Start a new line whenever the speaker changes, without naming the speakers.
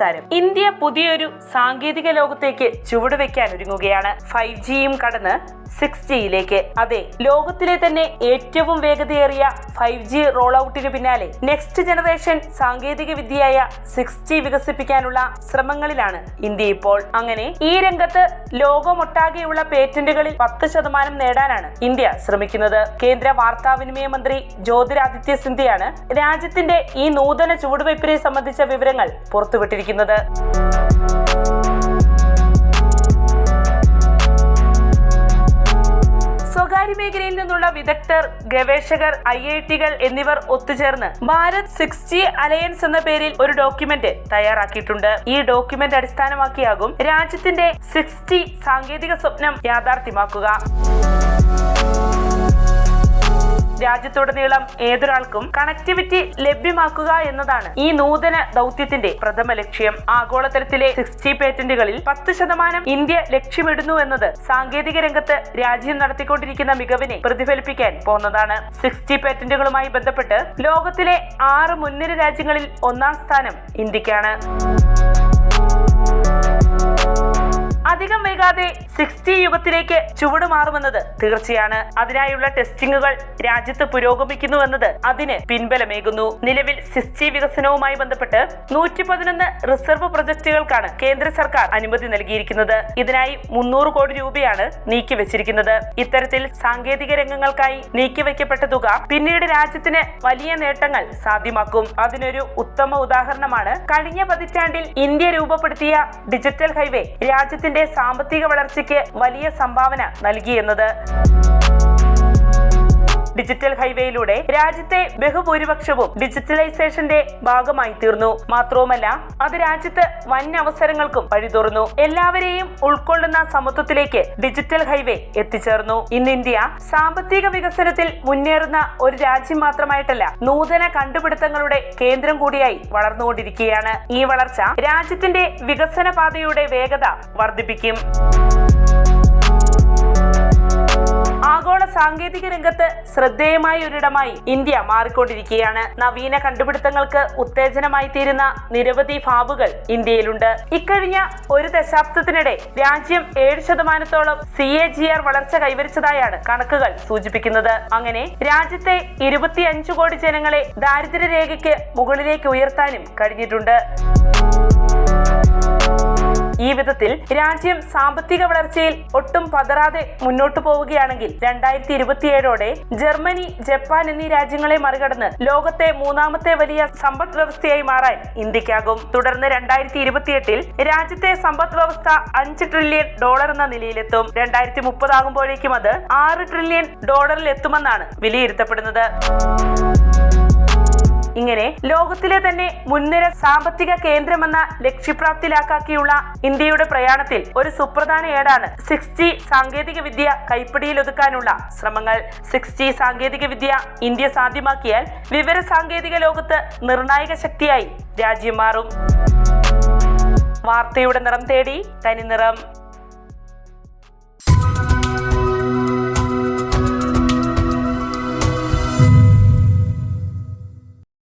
നമസ്കാരം ഇന്ത്യ പുതിയൊരു സാങ്കേതിക ലോകത്തേക്ക് ചുവടുവെക്കാൻ ഒരുങ്ങുകയാണ് ഫൈവ് ജിയും കടന്ന് സിക്സ് അതെ ലോകത്തിലെ തന്നെ ഏറ്റവും വേഗതയേറിയ ഫൈവ് ജി റോൾ ഔട്ടിന് പിന്നാലെ നെക്സ്റ്റ് ജനറേഷൻ സാങ്കേതിക വിദ്യയായ സിക്സ് ജി വികസിപ്പിക്കാനുള്ള ശ്രമങ്ങളിലാണ് ഇന്ത്യ ഇപ്പോൾ. അങ്ങനെ ഈ രംഗത്ത് ലോകമൊട്ടാകെയുള്ള പേറ്റന്റുകളിൽ പത്ത് ശതമാനം നേടാനാണ് ഇന്ത്യ ശ്രമിക്കുന്നത്. കേന്ദ്ര വാർത്താവിനിമയ മന്ത്രി ജ്യോതിരാദിത്യ സിന്ധ്യയാണ് രാജ്യത്തിന്റെ ഈ നൂതന ചുവടുവയ്പ്പിനെ സംബന്ധിച്ച വിവരങ്ങൾ പുറത്തുവിട്ടിരിക്കുന്നത്. സ്വകാര്യ മേഖലയിൽ നിന്നുള്ള വിദഗ്ധർ ഗവേഷകർ ഐ ഐ ടികൾ എന്നിവർ ഒത്തുചേർന്ന് ഭാരത് സിക്സ് ജി അലയൻസ് എന്ന പേരിൽ ഒരു ഡോക്യുമെന്റ് തയ്യാറാക്കിയിട്ടുണ്ട്. ഈ ഡോക്യുമെന്റ് അടിസ്ഥാനമാക്കിയാകും രാജ്യത്തിന്റെ സിക്സ് ജി സാങ്കേതിക സ്വപ്നം യാഥാർത്ഥ്യമാക്കുക. രാജ്യത്തുടനീളം ഏതൊരാൾക്കും കണക്ടിവിറ്റി ലഭ്യമാക്കുക എന്നതാണ് ഈ നൂതന ദൗത്യത്തിന്റെ പ്രഥമ ലക്ഷ്യം. ആഗോളതലത്തിലെ സിക്സ് ജി പേറ്റന്റുകളിൽ പത്ത് ശതമാനം ഇന്ത്യ ലക്ഷ്യമിടുന്നു എന്നത് സാങ്കേതിക രംഗത്ത് രാജ്യം നടത്തിക്കൊണ്ടിരിക്കുന്ന മികവിനെ പ്രതിഫലിപ്പിക്കാൻ പോകുന്നതാണ് സിക്സ് ജി പേറ്റന്റുകളുമായി ബന്ധപ്പെട്ട് ലോകത്തിലെ ആറ് മുൻനിര രാജ്യങ്ങളിൽ ഒന്നാം സ്ഥാനം ഇന്ത്യക്കാണ്. അധികം വൈകാതെ സിക്സ് ജി യുഗത്തിലേക്ക് ചുവടുമാറുമെന്നത് തീർച്ചയാണ്. അതിനായുള്ള ടെസ്റ്റിംഗുകൾ രാജ്യത്ത് പുരോഗമിക്കുന്നുവെന്നത് അതിന് പിൻബലമേകുന്നു. നിലവിൽ ജി വികസനവുമായി ബന്ധപ്പെട്ട് നൂറ്റി പതിനൊന്ന് റിസർവ് പ്രൊജക്ടുകൾക്കാണ് കേന്ദ്ര സർക്കാർ അനുമതി നൽകിയിരിക്കുന്നത്. ഇതിനായി മുന്നൂറ് കോടി രൂപയാണ് നീക്കിവച്ചിരിക്കുന്നത്. ഇത്തരത്തിൽ സാങ്കേതിക രംഗങ്ങൾക്കായി നീക്കിവെക്കപ്പെട്ട തുക പിന്നീട് രാജ്യത്തിന് വലിയ നേട്ടങ്ങൾ സാധ്യമാക്കും. അതിനൊരു ഉത്തമ ഉദാഹരണമാണ് കഴിഞ്ഞ പതിറ്റാണ്ടിൽ ഇന്ത്യ രൂപപ്പെടുത്തിയ ഡിജിറ്റൽ ഹൈവേ. രാജ്യത്തിന്റെ സാമ്പത്തിക വളർച്ചയ്ക്ക് വലിയ സംഭാവന നൽകിയെന്നത് ഡിജിറ്റൽ ഹൈവേയിലൂടെ രാജ്യത്തെ ബഹുഭൂരിപക്ഷവും ഡിജിറ്റലൈസേഷന്റെ ഭാഗമായി തീർന്നു. മാത്രവുമല്ല അത് രാജ്യത്ത് വൻ അവസരങ്ങൾക്കും വഴിതുറന്നു. എല്ലാവരെയും ഉൾക്കൊള്ളുന്ന സമത്വത്തിലേക്ക് ഡിജിറ്റൽ ഹൈവേ എത്തിച്ചേർന്നു. ഇന്ന് ഇന്ത്യ സാമ്പത്തിക വികസനത്തിൽ മുന്നേറുന്ന ഒരു രാജ്യം മാത്രമായിട്ടല്ല നൂതന കണ്ടുപിടുത്തങ്ങളുടെ കേന്ദ്രം കൂടിയായി വളർന്നുകൊണ്ടിരിക്കുകയാണ്. ഈ വളർച്ച രാജ്യത്തിന്റെ വികസന പാതയുടെ വേഗത വർദ്ധിപ്പിക്കും. ആഗോള സാങ്കേതിക രംഗത്ത് ശ്രദ്ധേയമായ ഒരിടമായി ഇന്ത്യ മാറിക്കൊണ്ടിരിക്കുകയാണ്. നവീന കണ്ടുപിടുത്തങ്ങൾക്ക് ഉത്തേജനമായി തീരുന്ന നിരവധി ഫാബുകൾ ഇന്ത്യയിലുണ്ട്. ഇക്കഴിഞ്ഞ ഒരു ദശാബ്ദത്തിനിടെ രാജ്യം ഏഴ് ശതമാനത്തോളം സി എ ജി ആർ വളർച്ച കൈവരിച്ചതായാണ് കണക്കുകൾ സൂചിപ്പിക്കുന്നത്. അങ്ങനെ രാജ്യത്തെ ഇരുപത്തിയഞ്ചു കോടി ജനങ്ങളെ ദാരിദ്ര്യരേഖയ്ക്ക് മുകളിലേക്ക് ഉയർത്താനും കഴിഞ്ഞിട്ടുണ്ട്. ഈ വിധത്തിൽ രാജ്യം സാമ്പത്തിക വളർച്ചയിൽ ഒട്ടും പതറാതെ മുന്നോട്ടു പോവുകയാണെങ്കിൽ രണ്ടായിരത്തി ഇരുപത്തിയേഴോടെ ജർമ്മനി ജപ്പാൻ എന്നീ രാജ്യങ്ങളെ മറികടന്ന് ലോകത്തെ മൂന്നാമത്തെ വലിയ സമ്പദ് വ്യവസ്ഥയായി മാറാൻ ഇന്ത്യക്കാകും. തുടർന്ന് രണ്ടായിരത്തി ഇരുപത്തിയെട്ടിൽ രാജ്യത്തെ സമ്പദ് വ്യവസ്ഥ അഞ്ച് ട്രില്യൺ ഡോളർ എന്ന നിലയിലെത്തും. രണ്ടായിരത്തി മുപ്പതാകുമ്പോഴേക്കും അത് ആറ് ട്രില്യൺ ഡോളറിൽ എത്തുമെന്നാണ് വിലയിരുത്തപ്പെടുന്നത്. ഇങ്ങനെ ലോകത്തിലെ തന്നെ മുൻനിര സാമ്പത്തിക കേന്ദ്രമെന്ന ലക്ഷ്യപ്രാപ്തിയിലാക്കിയുള്ള ഇന്ത്യയുടെ പ്രയാണത്തിൽ ഒരു സുപ്രധാന ഏടാണ് സിക്സ് ജി സാങ്കേതിക വിദ്യ കൈപ്പിടിയിലൊതുക്കാനുള്ള ശ്രമങ്ങൾ. സിക്സ് ജി സാങ്കേതിക വിദ്യ ഇന്ത്യ സാധ്യമാക്കിയാൽ വിവര സാങ്കേതിക ലോകത്ത് നിർണായക ശക്തിയായി രാജ്യം മാറും. വാർത്തയുടെ നിറം തേടി തനി നിറം